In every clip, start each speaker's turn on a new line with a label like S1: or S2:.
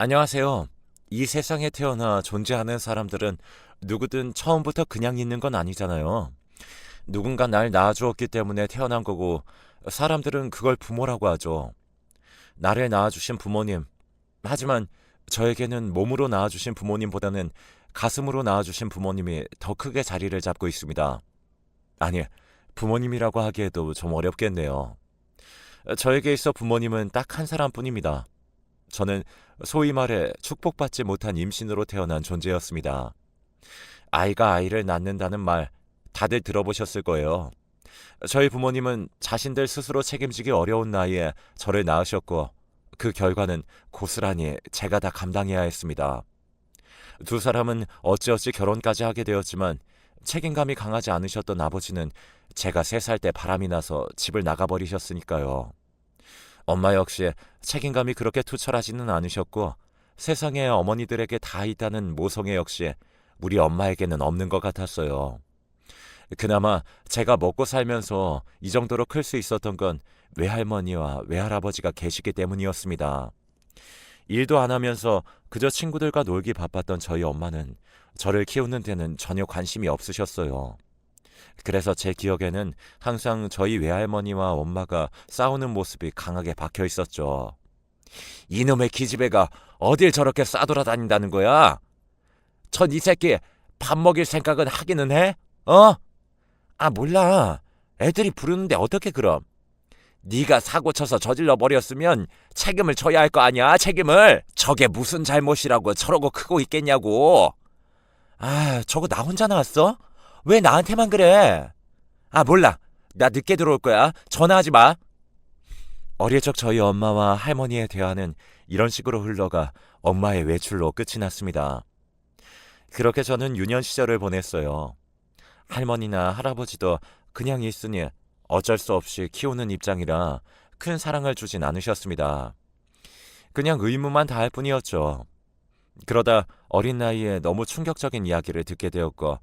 S1: 안녕하세요. 이 세상에 태어나 존재하는 사람들은 누구든 처음부터 그냥 있는 건 아니잖아요. 누군가 날 낳아주었기 때문에 태어난 거고, 사람들은 그걸 부모라고 하죠. 나를 낳아주신 부모님. 하지만 저에게는 몸으로 낳아주신 부모님보다는 가슴으로 낳아주신 부모님이 더 크게 자리를 잡고 있습니다. 아니, 부모님이라고 하기에도 좀 어렵겠네요. 저에게 있어 부모님은 딱 한 사람뿐입니다. 저는 소위 말해 축복받지 못한 임신으로 태어난 존재였습니다. 아이가 아이를 낳는다는 말 다들 들어보셨을 거예요. 저희 부모님은 자신들 스스로 책임지기 어려운 나이에 저를 낳으셨고 그 결과는 고스란히 제가 다 감당해야 했습니다. 두 사람은 어찌어찌 결혼까지 하게 되었지만 책임감이 강하지 않으셨던 아버지는 제가 세 살 때 바람이 나서 집을 나가버리셨으니까요. 엄마 역시 책임감이 그렇게 투철하지는 않으셨고 세상에 어머니들에게 다 있다는 모성애 역시 우리 엄마에게는 없는 것 같았어요. 그나마 제가 먹고 살면서 이 정도로 클 수 있었던 건 외할머니와 외할아버지가 계시기 때문이었습니다. 일도 안 하면서 그저 친구들과 놀기 바빴던 저희 엄마는 저를 키우는 데는 전혀 관심이 없으셨어요. 그래서 제 기억에는 항상 저희 외할머니와 엄마가 싸우는 모습이 강하게 박혀 있었죠. 이놈의 기집애가 어딜 저렇게 싸돌아다닌다는 거야? 전 이 새끼 밥 먹일 생각은 하기는 해? 어? 아 몰라. 애들이 부르는데 어떻게 그럼? 네가 사고 쳐서 저질러 버렸으면 책임을 져야 할 거 아니야 책임을 저게 무슨 잘못이라고 저러고 크고 있겠냐고 아 저거 나 혼자 나왔어? 왜 나한테만 그래? 아, 몰라. 나 늦게 들어올 거야. 전화하지 마. 어릴 적 저희 엄마와 할머니의 대화는 이런 식으로 흘러가 엄마의 외출로 끝이 났습니다. 그렇게 저는 유년 시절을 보냈어요. 할머니나 할아버지도 그냥 있으니 어쩔 수 없이 키우는 입장이라 큰 사랑을 주진 않으셨습니다. 그냥 의무만 다할 뿐이었죠. 그러다 어린 나이에 너무 충격적인 이야기를 듣게 되었고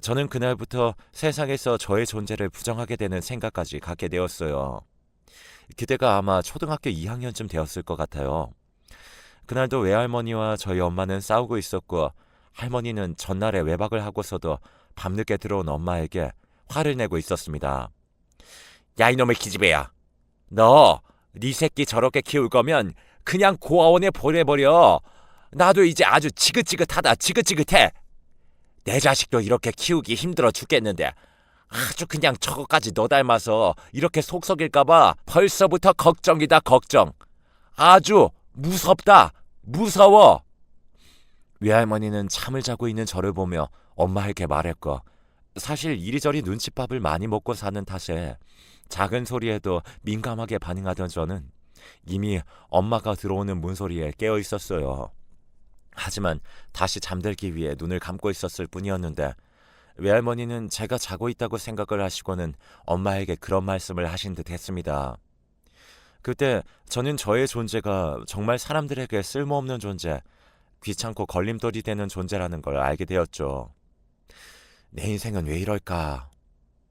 S1: 저는 그날부터 세상에서 저의 존재를 부정하게 되는 생각까지 갖게 되었어요. 그때가 아마 초등학교 2학년쯤 되었을 것 같아요. 그날도 외할머니와 저희 엄마는 싸우고 있었고 할머니는 전날에 외박을 하고서도 밤늦게 들어온 엄마에게 화를 내고 있었습니다. 야 이놈의 기집애야. 너 네 새끼 저렇게 키울 거면 그냥 고아원에 보내버려. 나도 이제 아주 지긋지긋하다 지긋지긋해. 내 자식도 이렇게 키우기 힘들어 죽겠는데 아주 그냥 저거까지 너 닮아서 이렇게 속 썩일까봐 벌써부터 걱정이다 걱정. 아주 무섭다 무서워. 외할머니는 잠을 자고 있는 저를 보며 엄마에게 말했고 사실 이리저리 눈칫밥을 많이 먹고 사는 탓에 작은 소리에도 민감하게 반응하던 저는 이미 엄마가 들어오는 문소리에 깨어 있었어요. 하지만 다시 잠들기 위해 눈을 감고 있었을 뿐이었는데 외할머니는 제가 자고 있다고 생각을 하시고는 엄마에게 그런 말씀을 하신 듯 했습니다. 그때 저는 저의 존재가 정말 사람들에게 쓸모없는 존재, 귀찮고 걸림돌이 되는 존재라는 걸 알게 되었죠. 내 인생은 왜 이럴까?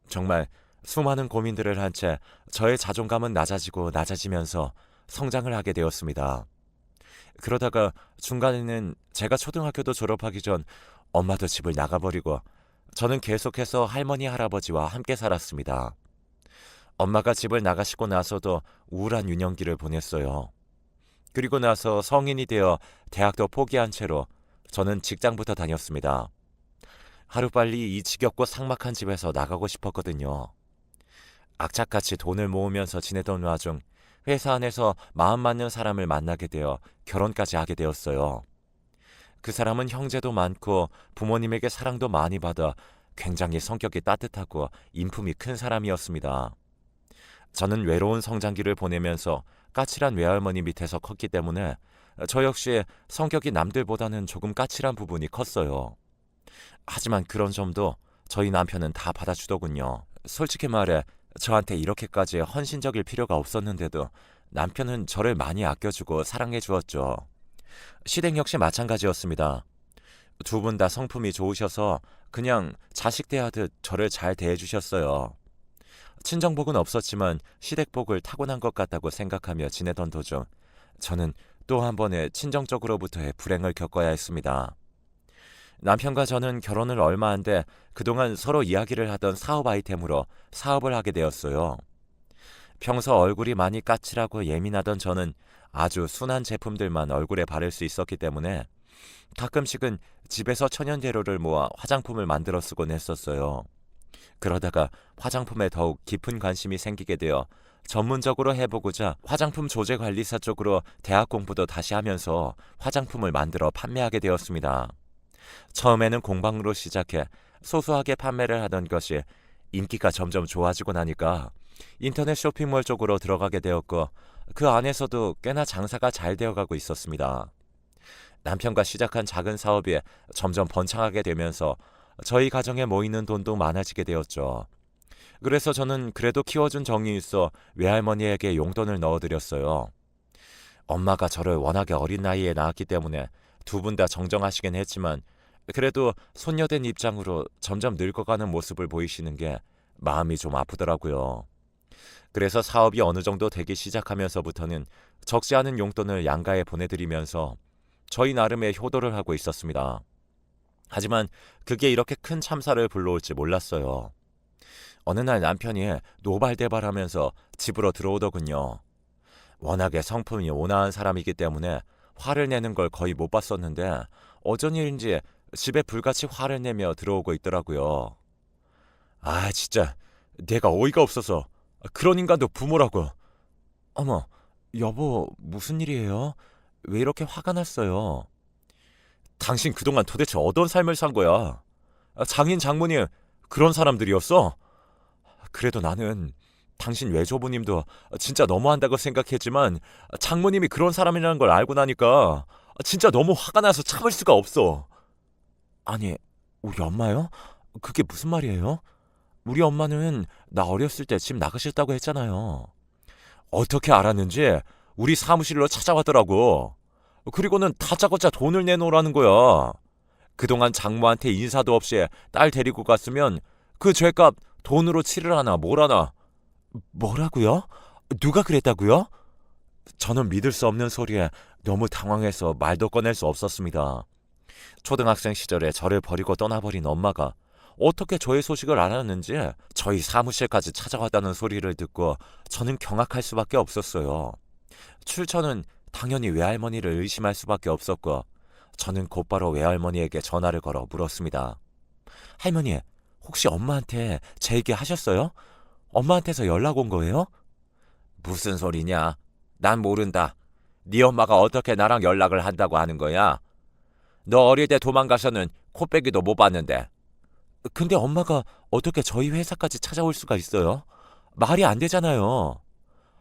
S1: 정말 수많은 고민들을 한 채 저의 자존감은 낮아지고 낮아지면서 성장을 하게 되었습니다. 그러다가 중간에는 제가 초등학교도 졸업하기 전 엄마도 집을 나가버리고 저는 계속해서 할머니 할아버지와 함께 살았습니다. 엄마가 집을 나가시고 나서도 우울한 유년기를 보냈어요. 그리고 나서 성인이 되어 대학도 포기한 채로 저는 직장부터 다녔습니다. 하루빨리 이 지겹고 삭막한 집에서 나가고 싶었거든요. 악착같이 돈을 모으면서 지내던 와중 회사 안에서 마음 맞는 사람을 만나게 되어 결혼까지 하게 되었어요. 그 사람은 형제도 많고 부모님에게 사랑도 많이 받아 굉장히 성격이 따뜻하고 인품이 큰 사람이었습니다. 저는 외로운 성장기를 보내면서 까칠한 외할머니 밑에서 컸기 때문에 저 역시 성격이 남들보다는 조금 까칠한 부분이 컸어요. 하지만 그런 점도 저희 남편은 다 받아주더군요. 솔직히 말해 저한테 이렇게까지 헌신적일 필요가 없었는데도 남편은 저를 많이 아껴주고 사랑해 주었죠. 시댁 역시 마찬가지였습니다. 두 분 다 성품이 좋으셔서 그냥 자식 대하듯 저를 잘 대해 주셨어요. 친정복은 없었지만 시댁복을 타고난 것 같다고 생각하며 지내던 도중 저는 또 한 번의 친정적으로부터의 불행을 겪어야 했습니다. 남편과 저는 결혼을 얼마 안 돼 그동안 서로 이야기를 하던 사업 아이템으로 사업을 하게 되었어요. 평소 얼굴이 많이 까칠하고 예민하던 저는 아주 순한 제품들만 얼굴에 바를 수 있었기 때문에 가끔씩은 집에서 천연 재료를 모아 화장품을 만들어 쓰곤 했었어요. 그러다가 화장품에 더욱 깊은 관심이 생기게 되어 전문적으로 해보고자 화장품 조제 관리사 쪽으로 대학 공부도 다시 하면서 화장품을 만들어 판매하게 되었습니다. 처음에는 공방으로 시작해 소소하게 판매를 하던 것이 인기가 점점 좋아지고 나니까 인터넷 쇼핑몰 쪽으로 들어가게 되었고 그 안에서도 꽤나 장사가 잘 되어가고 있었습니다. 남편과 시작한 작은 사업이 점점 번창하게 되면서 저희 가정에 모이는 돈도 많아지게 되었죠. 그래서 저는 그래도 키워준 정이 있어 외할머니에게 용돈을 넣어드렸어요. 엄마가 저를 워낙에 어린 나이에 낳았기 때문에 두 분 다 정정하시긴 했지만 그래도 손녀된 입장으로 점점 늙어가는 모습을 보이시는 게 마음이 좀 아프더라고요. 그래서 사업이 어느 정도 되기 시작하면서부터는 적지 않은 용돈을 양가에 보내드리면서 저희 나름의 효도를 하고 있었습니다. 하지만 그게 이렇게 큰 참사를 불러올지 몰랐어요. 어느 날 남편이 노발대발하면서 집으로 들어오더군요. 워낙에 성품이 온화한 사람이기 때문에 화를 내는 걸 거의 못 봤었는데 어쩐 일인지 집에 불같이 화를 내며 들어오고 있더라고요. 아, 진짜 내가 어이가 없어서 그런 인간도 부모라고. 어머, 여보, 무슨 일이에요? 왜 이렇게 화가 났어요? 당신 그동안 도대체 어떤 삶을 산 거야? 장인 장모님 그런 사람들이었어? 그래도 나는 당신 외조부님도 진짜 너무한다고 생각했지만 장모님이 그런 사람이라는 걸 알고 나니까 진짜 너무 화가 나서 참을 수가 없어. 아니, 우리 엄마요? 그게 무슨 말이에요? 우리 엄마는 나 어렸을 때 집 나가셨다고 했잖아요. 어떻게 알았는지 우리 사무실로 찾아왔더라고. 그리고는 다짜고짜 돈을 내놓으라는 거야. 그동안 장모한테 인사도 없이 딸 데리고 갔으면 그 죄값 돈으로 치를 하나 뭘 하나. 뭐라고요? 누가 그랬다고요? 저는 믿을 수 없는 소리에 너무 당황해서 말도 꺼낼 수 없었습니다. 초등학생 시절에 저를 버리고 떠나버린 엄마가 어떻게 저의 소식을 알았는지 저희 사무실까지 찾아왔다는 소리를 듣고 저는 경악할 수밖에 없었어요. 출처는 당연히 외할머니를 의심할 수밖에 없었고 저는 곧바로 외할머니에게 전화를 걸어 물었습니다. 할머니, 혹시 엄마한테 제 얘기 하셨어요? 엄마한테서 연락 온 거예요? 무슨 소리냐? 난 모른다. 네 엄마가 어떻게 나랑 연락을 한다고 하는 거야? 너 어릴 때 도망가서는 코빼기도 못 봤는데. 근데 엄마가 어떻게 저희 회사까지 찾아올 수가 있어요? 말이 안 되잖아요.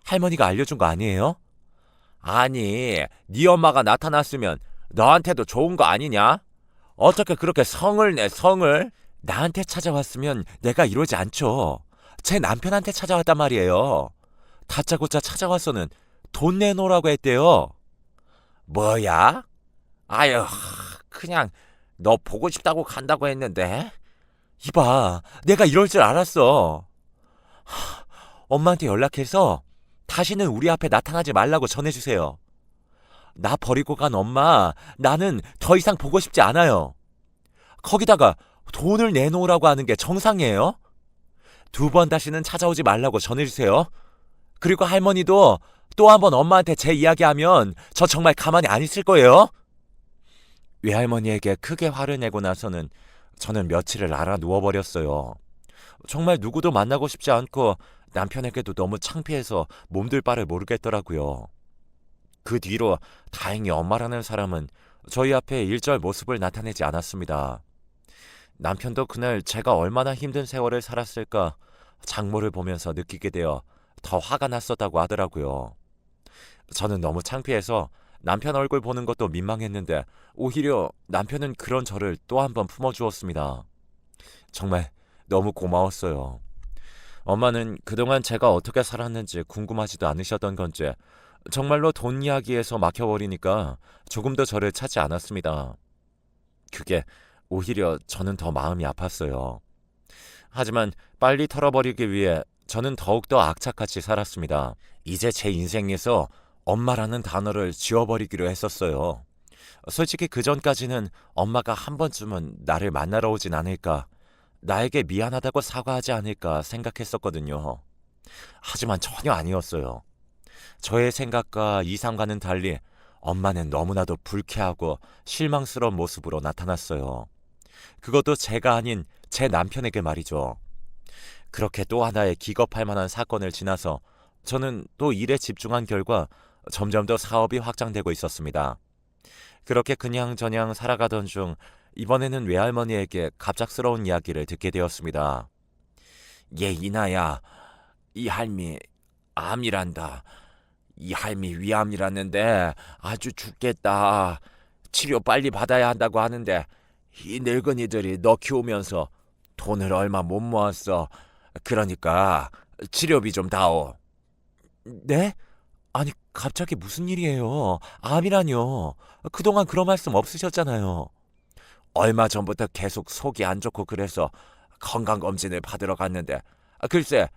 S1: 할머니가 알려준 거 아니에요? 아니, 네 엄마가 나타났으면 너한테도 좋은 거 아니냐? 어떻게 그렇게 성을 내, 성을? 나한테 찾아왔으면 내가 이러지 않죠. 제 남편한테 찾아왔단 말이에요. 다짜고짜 찾아와서는 돈 내놓으라고 했대요. 뭐야? 아유, 그냥 너 보고 싶다고 간다고 했는데. 이봐, 내가 이럴 줄 알았어. 하, 엄마한테 연락해서 다시는 우리 앞에 나타나지 말라고 전해주세요. 나 버리고 간 엄마, 나는 더 이상 보고 싶지 않아요. 거기다가 돈을 내놓으라고 하는 게 정상이에요? 두 번 다시는 찾아오지 말라고 전해주세요. 그리고 할머니도 또 한 번 엄마한테 제 이야기하면 저 정말 가만히 안 있을 거예요. 외할머니에게 크게 화를 내고 나서는 저는 며칠을 알아 누워버렸어요. 정말 누구도 만나고 싶지 않고 남편에게도 너무 창피해서 몸둘 바를 모르겠더라고요. 그 뒤로 다행히 엄마라는 사람은 저희 앞에 일절 모습을 나타내지 않았습니다. 남편도 그날 제가 얼마나 힘든 세월을 살았을까 장모를 보면서 느끼게 되어 더 화가 났었다고 하더라고요. 저는 너무 창피해서 남편 얼굴 보는 것도 민망했는데 오히려 남편은 그런 저를 또 한 번 품어주었습니다. 정말 너무 고마웠어요. 엄마는 그동안 제가 어떻게 살았는지 궁금하지도 않으셨던 건지 정말로 돈 이야기에서 막혀버리니까 조금 더 저를 찾지 않았습니다. 그게 오히려 저는 더 마음이 아팠어요. 하지만 빨리 털어버리기 위해 저는 더욱더 악착같이 살았습니다. 이제 제 인생에서 엄마라는 단어를 지워버리기로 했었어요. 솔직히 그 전까지는 엄마가 한 번쯤은 나를 만나러 오진 않을까, 나에게 미안하다고 사과하지 않을까 생각했었거든요. 하지만 전혀 아니었어요. 저의 생각과 이상과는 달리 엄마는 너무나도 불쾌하고 실망스러운 모습으로 나타났어요. 그것도 제가 아닌 제 남편에게 말이죠. 그렇게 또 하나의 기겁할 만한 사건을 지나서 저는 또 일에 집중한 결과 점점 더 사업이 확장되고 있었습니다. 그렇게 그냥저냥 살아가던 중 이번에는 외할머니에게 갑작스러운 이야기를 듣게 되었습니다. 얘 이나야, 이 할미 암이란다. 이 할미 위암이라는데 아주 죽겠다. 치료 빨리 받아야 한다고 하는데 이 늙은이들이 너 키우면서 돈을 얼마 못 모았어. 그러니까 치료비 좀 다오. 네? 아니 갑자기 무슨 일이에요? 암이라뇨. 그동안 그런 말씀 없으셨잖아요. 얼마 전부터 계속 속이 안 좋고 그래서 건강검진을 받으러 갔는데 아, 글쎄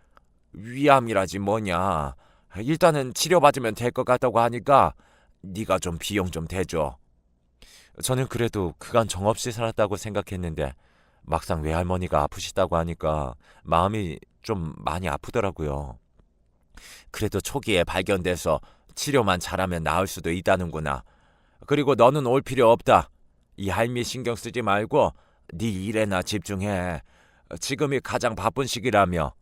S1: 위암이라지 뭐냐. 일단은 치료받으면 될 것 같다고 하니까 네가 좀 비용 좀 대줘. 저는 그래도 그간 정없이 살았다고 생각했는데 막상 외할머니가 아프시다고 하니까 마음이 좀 많이 아프더라고요. 그래도 초기에 발견돼서 치료만 잘하면 나을 수도 있다는구나. 그리고 너는 올 필요 없다. 이 할미 신경 쓰지 말고 네 일에나 집중해. 지금이 가장 바쁜 시기라며.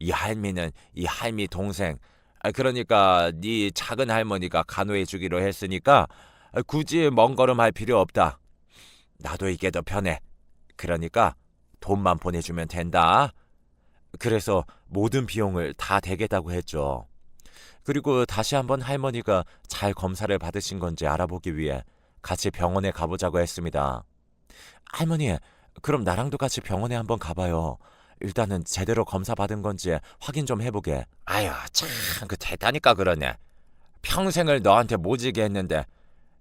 S1: 이 할미는 이 할미 동생. 아, 그러니까 네 작은 할머니가 간호해 주기로 했으니까 굳이 먼 걸음 할 필요 없다. 나도 이게 더 편해. 그러니까 돈만 보내주면 된다. 그래서 모든 비용을 다 대겠다고 했죠. 그리고 다시 한번 할머니가 잘 검사를 받으신 건지 알아보기 위해 같이 병원에 가보자고 했습니다. 할머니, 그럼 나랑도 같이 병원에 한번 가봐요. 일단은 제대로 검사 받은 건지 확인 좀 해보게. 아유, 참, 그 대다니까 그러네. 평생을 너한테 모지게 했는데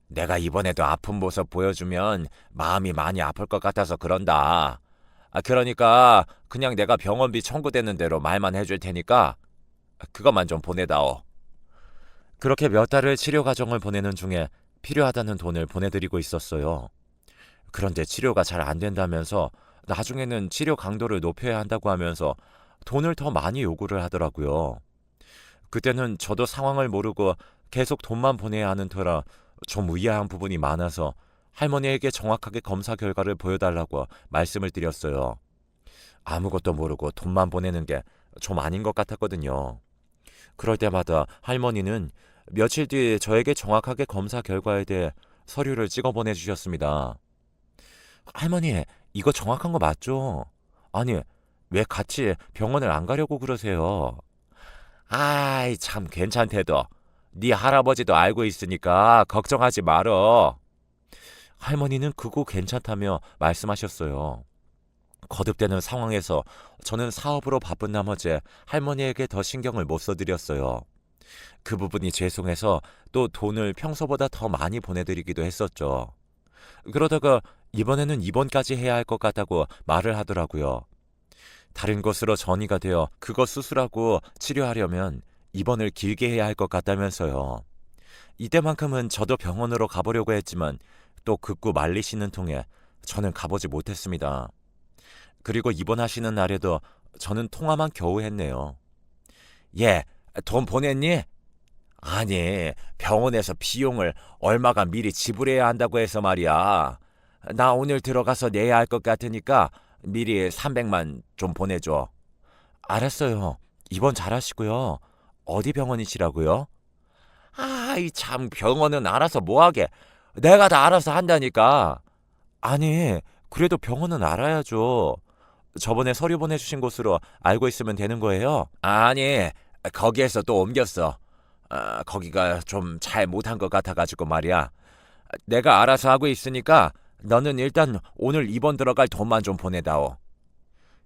S1: 내가 이번에도 아픈 모습 보여주면 마음이 많이 아플 것 같아서 그런다. 아, 그러니까 그냥 내가 병원비 청구되는 대로 말만 해줄 테니까 그것만 좀 보내다오. 그렇게 몇 달을 치료 과정을 보내는 중에 필요하다는 돈을 보내드리고 있었어요. 그런데 치료가 잘 안 된다면서 나중에는 치료 강도를 높여야 한다고 하면서 돈을 더 많이 요구를 하더라고요. 그때는 저도 상황을 모르고 계속 돈만 보내야 하는 터라 좀 의아한 부분이 많아서 할머니에게 정확하게 검사 결과를 보여달라고 말씀을 드렸어요. 아무것도 모르고 돈만 보내는 게 좀 아닌 것 같았거든요. 그럴 때마다 할머니는 며칠 뒤에 저에게 정확하게 검사 결과에 대해 서류를 찍어 보내주셨습니다. 할머니, 이거 정확한 거 맞죠? 아니, 왜 같이 병원을 안 가려고 그러세요? 아이, 참 괜찮대도. 네 할아버지도 알고 있으니까 걱정하지 말어. 할머니는 그거 괜찮다며 말씀하셨어요. 거듭되는 상황에서 저는 사업으로 바쁜 나머지 할머니에게 더 신경을 못 써드렸어요. 그 부분이 죄송해서 또 돈을 평소보다 더 많이 보내드리기도 했었죠. 그러다가 이번에는 입원까지 해야 할 것 같다고 말을 하더라고요. 다른 곳으로 전이가 되어 그거 수술하고 치료하려면 입원을 길게 해야 할 것 같다면서요. 이때만큼은 저도 병원으로 가보려고 했지만 또 극구 말리시는 통에 저는 가보지 못했습니다. 그리고 입원하시는 날에도 저는 통화만 겨우 했네요. 예, 돈 보냈니? 아니, 병원에서 비용을 얼마가 미리 지불해야 한다고 해서 말이야. 나 오늘 들어가서 내야 할 것 같으니까 미리 300만 좀 보내줘. 알았어요. 입원 잘하시고요. 어디 병원이시라고요? 아이 참 병원은 알아서 뭐하게. 내가 다 알아서 한다니까. 아니, 그래도 병원은 알아야죠. 저번에 서류 보내주신 곳으로 알고 있으면 되는 거예요? 아니, 거기에서 또 옮겼어. 아, 거기가 좀 잘 못한 것 같아가지고 말이야. 내가 알아서 하고 있으니까 너는 일단 오늘 입원 들어갈 돈만 좀 보내다오.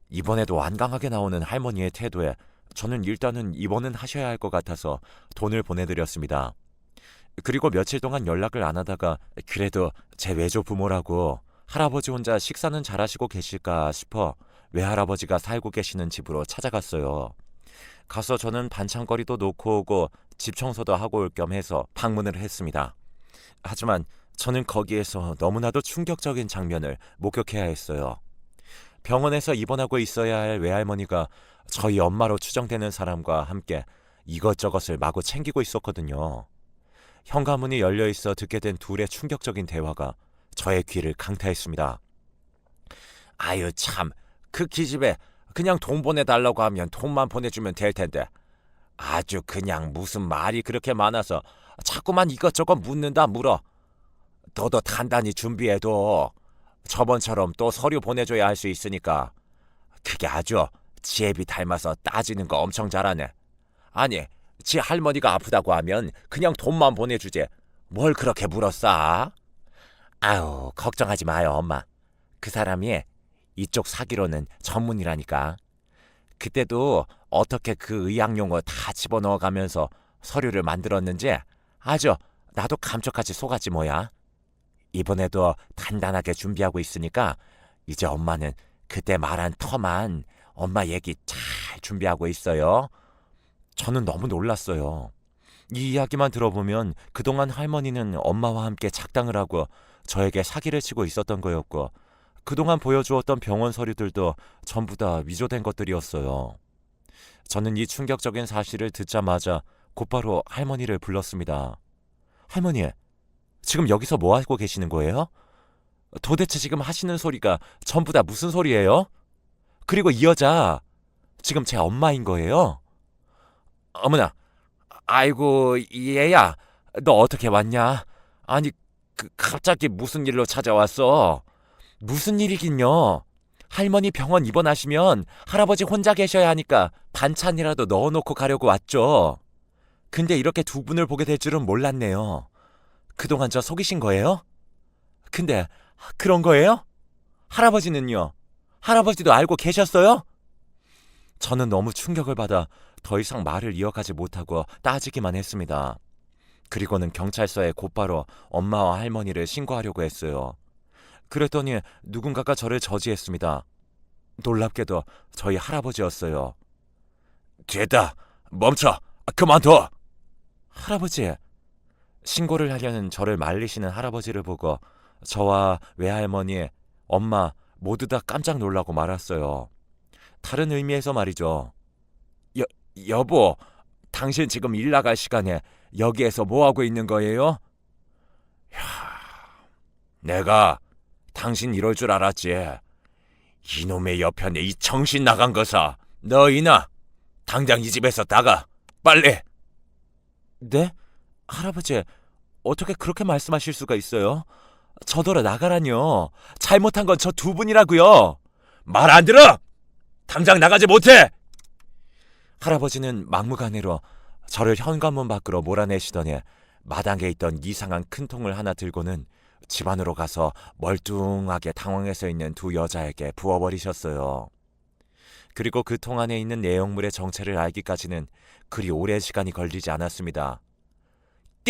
S1: 이번에도 완강하게 나오는 할머니의 태도에 저는 일단은 입원은 하셔야 할 것 같아서 돈을 보내드렸습니다. 그리고 며칠 동안 연락을 안 하다가 그래도 제 외조 부모라고 할아버지 혼자 식사는 잘하시고 계실까 싶어 외할아버지가 살고 계시는 집으로 찾아갔어요. 가서 저는 반찬거리도 놓고 오고 집 청소도 하고 올 겸 해서 방문을 했습니다. 하지만 저는 거기에서 너무나도 충격적인 장면을 목격해야 했어요. 병원에서 입원하고 있어야 할 외할머니가 저희 엄마로 추정되는 사람과 함께 이것저것을 마구 챙기고 있었거든요. 현관문이 열려 있어 듣게 된 둘의 충격적인 대화가 저의 귀를 강타했습니다. 아유 참, 그 기집애 그냥 돈 보내달라고 하면 돈만 보내주면 될 텐데 아주 그냥 무슨 말이 그렇게 많아서 자꾸만 이것저것 묻는다 물어. 너도 단단히 준비해도 저번처럼 또 서류 보내줘야 할 수 있으니까 그게 아주 지혜비 닮아서 따지는 거 엄청 잘하네. 아니, 지 할머니가 아프다고 하면 그냥 돈만 보내주지. 뭘 그렇게 물었어? 아우, 걱정하지 마요, 엄마. 그 사람이 이쪽 사기로는 전문이라니까. 그때도 어떻게 그 의학 용어 다 집어넣어 가면서 서류를 만들었는지 아주 나도 감쪽같이 속았지 뭐야. 이번에도 단단하게 준비하고 있으니까 이제 엄마는 그때 말한 터만 엄마 얘기 잘 준비하고 있어요. 저는 너무 놀랐어요. 이 이야기만 들어보면 그동안 할머니는 엄마와 함께 작당을 하고 저에게 사기를 치고 있었던 거였고 그동안 보여주었던 병원 서류들도 전부 다 위조된 것들이었어요. 저는 이 충격적인 사실을 듣자마자 곧바로 할머니를 불렀습니다. 할머니, 지금 여기서 뭐 하고 계시는 거예요? 도대체 지금 하시는 소리가 전부 다 무슨 소리예요? 그리고 이 여자 지금 제 엄마인 거예요? 어머나, 아이고 얘야, 너 어떻게 왔냐? 아니 그 갑자기 무슨 일로 찾아왔어? 무슨 일이긴요? 할머니 병원 입원하시면 할아버지 혼자 계셔야 하니까 반찬이라도 넣어놓고 가려고 왔죠. 근데 이렇게 두 분을 보게 될 줄은 몰랐네요. 그동안 저 속이신 거예요? 근데 그런 거예요? 할아버지는요? 할아버지도 알고 계셨어요? 저는 너무 충격을 받아 더 이상 말을 이어가지 못하고 따지기만 했습니다. 그리고는 경찰서에 곧바로 엄마와 할머니를 신고하려고 했어요. 그랬더니 누군가가 저를 저지했습니다. 놀랍게도 저희 할아버지였어요. 됐다. 멈춰. 그만둬. 할아버지. 신고를 하려는 저를 말리시는 할아버지를 보고 저와 외할머니, 엄마 모두 다 깜짝 놀라고 말았어요. 다른 의미에서 말이죠. 여, 여보, 당신 지금 일 나갈 시간에 여기에서 뭐 하고 있는 거예요? 야, 내가 당신 이럴 줄 알았지. 이놈의 옆편에 이 정신 나간 거사. 너 이나 당장 이 집에서 나가. 빨리. 네? 할아버지, 어떻게 그렇게 말씀하실 수가 있어요? 저더러 나가라뇨. 잘못한 건 저 두 분이라고요. 말 안 들어. 당장 나가지 못해. 할아버지는 막무가내로 저를 현관문 밖으로 몰아내시더니 마당에 있던 이상한 큰 통을 하나 들고는 집 안으로 가서 멀뚱하게 당황해서 있는 두 여자에게 부어버리셨어요. 그리고 그 통 안에 있는 내용물의 정체를 알기까지는 그리 오랜 시간이 걸리지 않았습니다.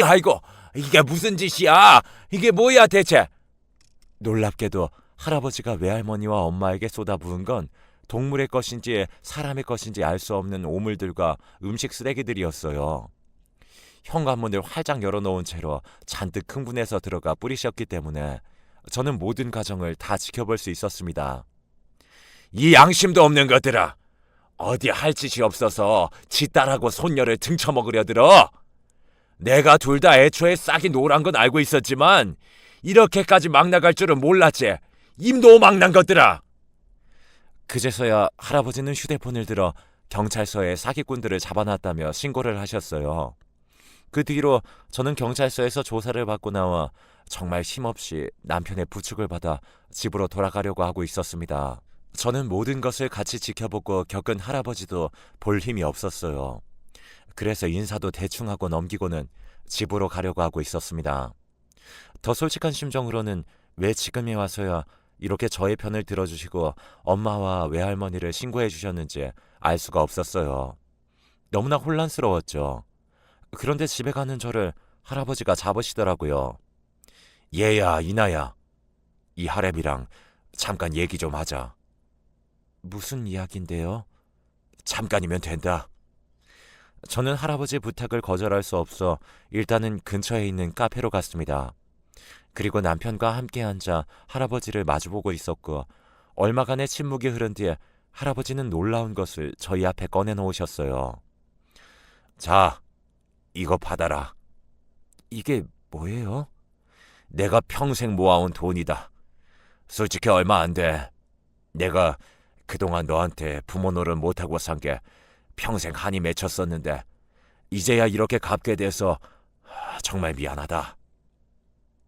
S1: 아이고, 이게 무슨 짓이야? 이게 뭐야 대체? 놀랍게도 할아버지가 외할머니와 엄마에게 쏟아부은 건 동물의 것인지 사람의 것인지 알 수 없는 오물들과 음식 쓰레기들이었어요. 현관문을 활짝 열어놓은 채로 잔뜩 흥분해서 들어가 뿌리셨기 때문에 저는 모든 과정을 다 지켜볼 수 있었습니다. 이 양심도 없는 것들아! 어디 할 짓이 없어서 지 딸하고 손녀를 등쳐먹으려 들어! 내가 둘 다 애초에 싹이 노란 건 알고 있었지만 이렇게까지 막 나갈 줄은 몰랐지. 임도 막난 것들아! 그제서야 할아버지는 휴대폰을 들어 경찰서에 사기꾼들을 잡아놨다며 신고를 하셨어요. 그 뒤로 저는 경찰서에서 조사를 받고 나와 정말 힘없이 남편의 부축을 받아 집으로 돌아가려고 하고 있었습니다. 저는 모든 것을 같이 지켜보고 겪은 할아버지도 볼 힘이 없었어요. 그래서 인사도 대충 하고 넘기고는 집으로 가려고 하고 있었습니다. 더 솔직한 심정으로는 왜 지금에 와서야 이렇게 저의 편을 들어주시고 엄마와 외할머니를 신고해 주셨는지 알 수가 없었어요. 너무나 혼란스러웠죠. 그런데 집에 가는 저를 할아버지가 잡으시더라고요. 얘야, 이나야. 이 하렘이랑 잠깐 얘기 좀 하자. 무슨 이야기인데요? 잠깐이면 된다. 저는 할아버지 부탁을 거절할 수 없어 일단은 근처에 있는 카페로 갔습니다. 그리고 남편과 함께 앉아 할아버지를 마주보고 있었고 얼마간의 침묵이 흐른 뒤에 할아버지는 놀라운 것을 저희 앞에 꺼내놓으셨어요. 자, 이거 받아라. 이게 뭐예요? 내가 평생 모아온 돈이다. 솔직히 얼마 안 돼. 내가 그동안 너한테 부모 노릇 못하고 산 게 평생 한이 맺혔었는데 이제야 이렇게 갚게 돼서 정말 미안하다.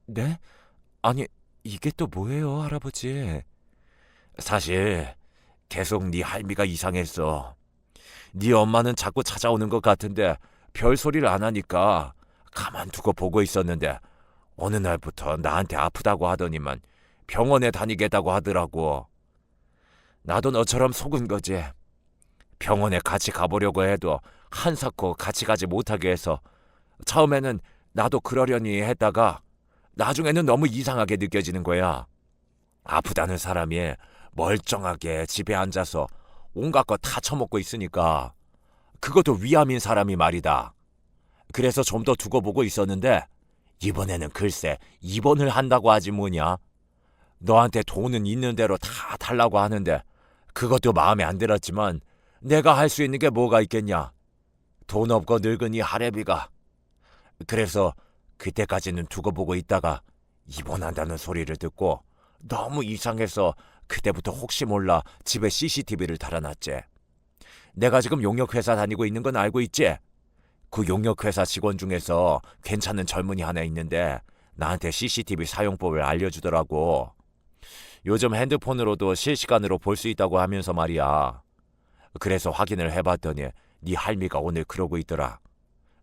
S1: 네? 아니 이게 또 뭐예요, 할아버지? 사실 계속 네 할미가 이상했어. 네 엄마는 자꾸 찾아오는 것 같은데 별 소리를 안 하니까 가만두고 보고 있었는데 어느 날부터 나한테 아프다고 하더니만 병원에 다니겠다고 하더라고. 나도 너처럼 속은 거지. 병원에 같이 가보려고 해도 한사코 같이 가지 못하게 해서 처음에는 나도 그러려니 했다가 나중에는 너무 이상하게 느껴지는 거야. 아프다는 사람이 멀쩡하게 집에 앉아서 온갖 거 다 처먹고 있으니까 그것도 위암인 사람이 말이다. 그래서 좀 더 두고 보고 있었는데 이번에는 글쎄 입원을 한다고 하지 뭐냐. 너한테 돈은 있는 대로 다 달라고 하는데 그것도 마음에 안 들었지만 내가 할 수 있는 게 뭐가 있겠냐. 돈 없고 늙은이 할애비가. 그래서 그때까지는 두고 보고 있다가 입원한다는 소리를 듣고 너무 이상해서 그때부터 혹시 몰라 집에 CCTV를 달아놨지. 내가 지금 용역회사 다니고 있는 건 알고 있지? 그 용역회사 직원 중에서 괜찮은 젊은이 하나 있는데 나한테 CCTV 사용법을 알려주더라고. 요즘 핸드폰으로도 실시간으로 볼 수 있다고 하면서 말이야. 그래서 확인을 해봤더니 네 할미가 오늘 그러고 있더라.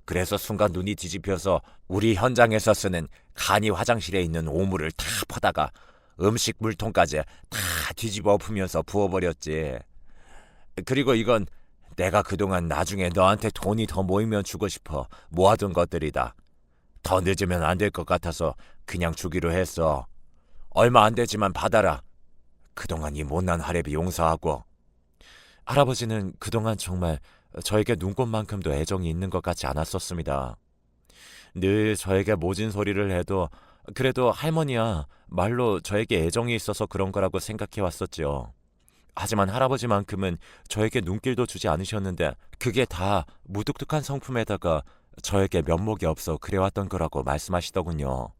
S1: 그래서 순간 눈이 뒤집혀서 우리 현장에서 쓰는 간이 화장실에 있는 오물을 다 퍼다가 음식 물통까지 다 뒤집어 엎으면서 부어버렸지. 그리고 이건 내가 그동안 나중에 너한테 돈이 더 모이면 주고 싶어 모아둔 것들이다. 더 늦으면 안 될 것 같아서 그냥 주기로 했어. 얼마 안 되지만 받아라. 그동안 이 못난 할애비 용서하고. 할아버지는 그동안 정말 저에게 눈꽃만큼도 애정이 있는 것 같지 않았었습니다. 늘 저에게 모진 소리를 해도 그래도 할머니야 말로 저에게 애정이 있어서 그런 거라고 생각해 왔었지요. 하지만 할아버지만큼은 저에게 눈길도 주지 않으셨는데 그게 다 무뚝뚝한 성품에다가 저에게 면목이 없어 그래왔던 거라고 말씀하시더군요.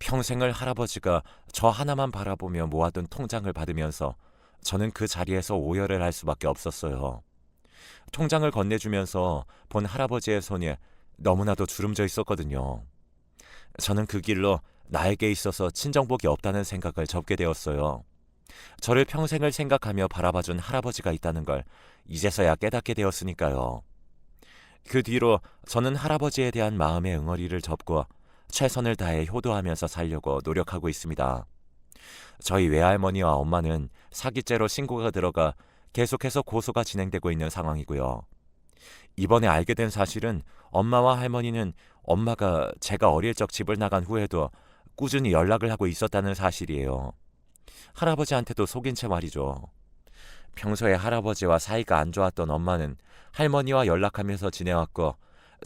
S1: 평생을 할아버지가 저 하나만 바라보며 모아둔 통장을 받으면서 저는 그 자리에서 오열을 할 수밖에 없었어요. 통장을 건네주면서 본 할아버지의 손이 너무나도 주름져 있었거든요. 저는 그 길로 나에게 있어서 친정복이 없다는 생각을 접게 되었어요. 저를 평생을 생각하며 바라봐준 할아버지가 있다는 걸 이제서야 깨닫게 되었으니까요. 그 뒤로 저는 할아버지에 대한 마음의 응어리를 접고 최선을 다해 효도하면서 살려고 노력하고 있습니다. 저희 외할머니와 엄마는 사기죄로 신고가 들어가 계속해서 고소가 진행되고 있는 상황이고요. 이번에 알게 된 사실은 엄마와 할머니는 엄마가 제가 어릴 적 집을 나간 후에도 꾸준히 연락을 하고 있었다는 사실이에요. 할아버지한테도 속인 채 말이죠. 평소에 할아버지와 사이가 안 좋았던 엄마는 할머니와 연락하면서 지내왔고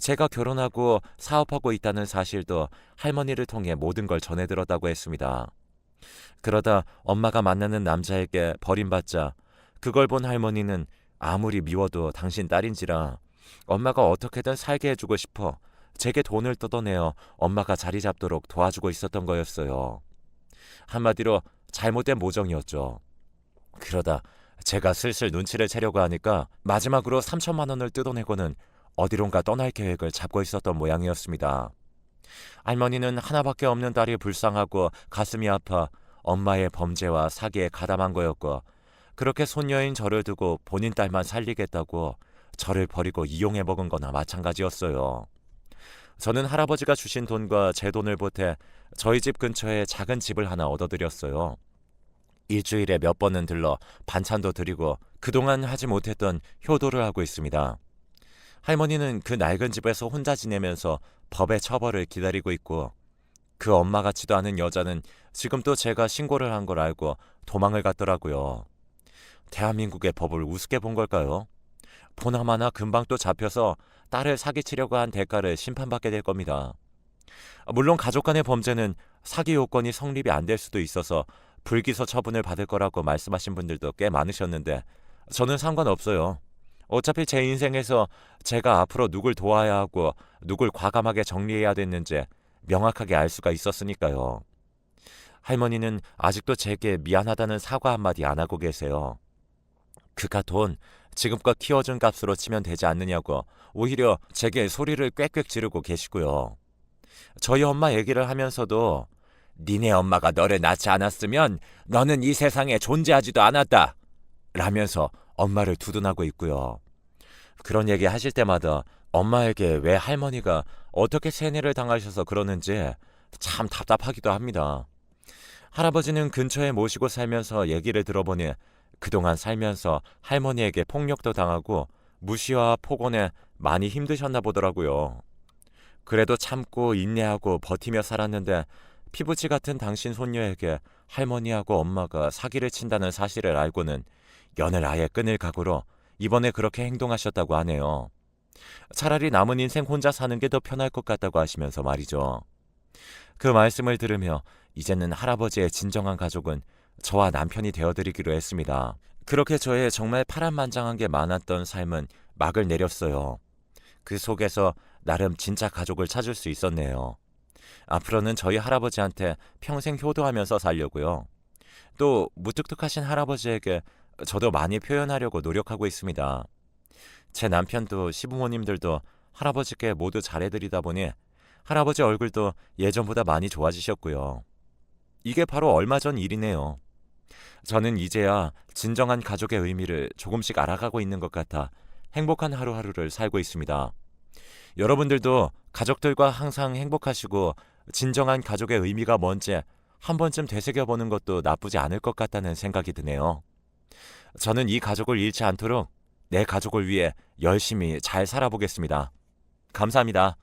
S1: 제가 결혼하고 사업하고 있다는 사실도 할머니를 통해 모든 걸 전해 들었다고 했습니다. 그러다 엄마가 만나는 남자에게 버림받자 그걸 본 할머니는 아무리 미워도 당신 딸인지라 엄마가 어떻게든 살게 해주고 싶어 제게 돈을 뜯어내어 엄마가 자리 잡도록 도와주고 있었던 거였어요. 한마디로 잘못된 모정이었죠. 그러다 제가 슬슬 눈치를 채려고 하니까 마지막으로 3천만 원을 뜯어내고는 어디론가 떠날 계획을 잡고 있었던 모양이었습니다. 할머니는 하나밖에 없는 딸이 불쌍하고 가슴이 아파 엄마의 범죄와 사기에 가담한 거였고 그렇게 손녀인 저를 두고 본인 딸만 살리겠다고 저를 버리고 이용해 먹은 거나 마찬가지였어요. 저는 할아버지가 주신 돈과 제 돈을 보태 저희 집 근처에 작은 집을 하나 얻어드렸어요. 일주일에 몇 번은 들러 반찬도 드리고 그동안 하지 못했던 효도를 하고 있습니다. 할머니는 그 낡은 집에서 혼자 지내면서 법의 처벌을 기다리고 있고 그 엄마 같지도 않은 여자는 지금 또 제가 신고를 한 걸 알고 도망을 갔더라고요. 대한민국의 법을 우습게 본 걸까요? 보나마나 금방 또 잡혀서 딸을 사기치려고 한 대가를 심판받게 될 겁니다. 물론 가족 간의 범죄는 사기 요건이 성립이 안 될 수도 있어서 불기소 처분을 받을 거라고 말씀하신 분들도 꽤 많으셨는데 저는 상관없어요. 어차피 제 인생에서 제가 앞으로 누굴 도와야 하고 누굴 과감하게 정리해야 됐는지 명확하게 알 수가 있었으니까요. 할머니는 아직도 제게 미안하다는 사과 한마디 안 하고 계세요. 그가 돈 지금껏 키워준 값으로 치면 되지 않느냐고 오히려 제게 소리를 꽥꽥 지르고 계시고요. 저희 엄마 얘기를 하면서도 니네 엄마가 너를 낳지 않았으면 너는 이 세상에 존재하지도 않았다. 라면서 엄마를 두둔하고 있고요. 그런 얘기 하실 때마다 엄마에게 왜 할머니가 어떻게 세뇌를 당하셔서 그러는지 참 답답하기도 합니다. 할아버지는 근처에 모시고 살면서 얘기를 들어보니 그동안 살면서 할머니에게 폭력도 당하고 무시와 폭언에 많이 힘드셨나 보더라고요. 그래도 참고 인내하고 버티며 살았는데 피부치 같은 당신 손녀에게 할머니하고 엄마가 사기를 친다는 사실을 알고는 연을 아예 끊을 각오로 이번에 그렇게 행동하셨다고 하네요. 차라리 남은 인생 혼자 사는 게 더 편할 것 같다고 하시면서 말이죠. 그 말씀을 들으며 이제는 할아버지의 진정한 가족은 저와 남편이 되어드리기로 했습니다. 그렇게 저의 정말 파란만장한 게 많았던 삶은 막을 내렸어요. 그 속에서 나름 진짜 가족을 찾을 수 있었네요. 앞으로는 저희 할아버지한테 평생 효도하면서 살려고요. 또 무뚝뚝하신 할아버지에게 저도 많이 표현하려고 노력하고 있습니다. 제 남편도 시부모님들도 할아버지께 모두 잘해드리다 보니 할아버지 얼굴도 예전보다 많이 좋아지셨고요. 이게 바로 얼마 전 일이네요. 저는 이제야 진정한 가족의 의미를 조금씩 알아가고 있는 것 같아 행복한 하루하루를 살고 있습니다. 여러분들도 가족들과 항상 행복하시고 진정한 가족의 의미가 뭔지 한 번쯤 되새겨보는 것도 나쁘지 않을 것 같다는 생각이 드네요. 저는 이 가족을 잃지 않도록 내 가족을 위해 열심히 잘 살아보겠습니다. 감사합니다.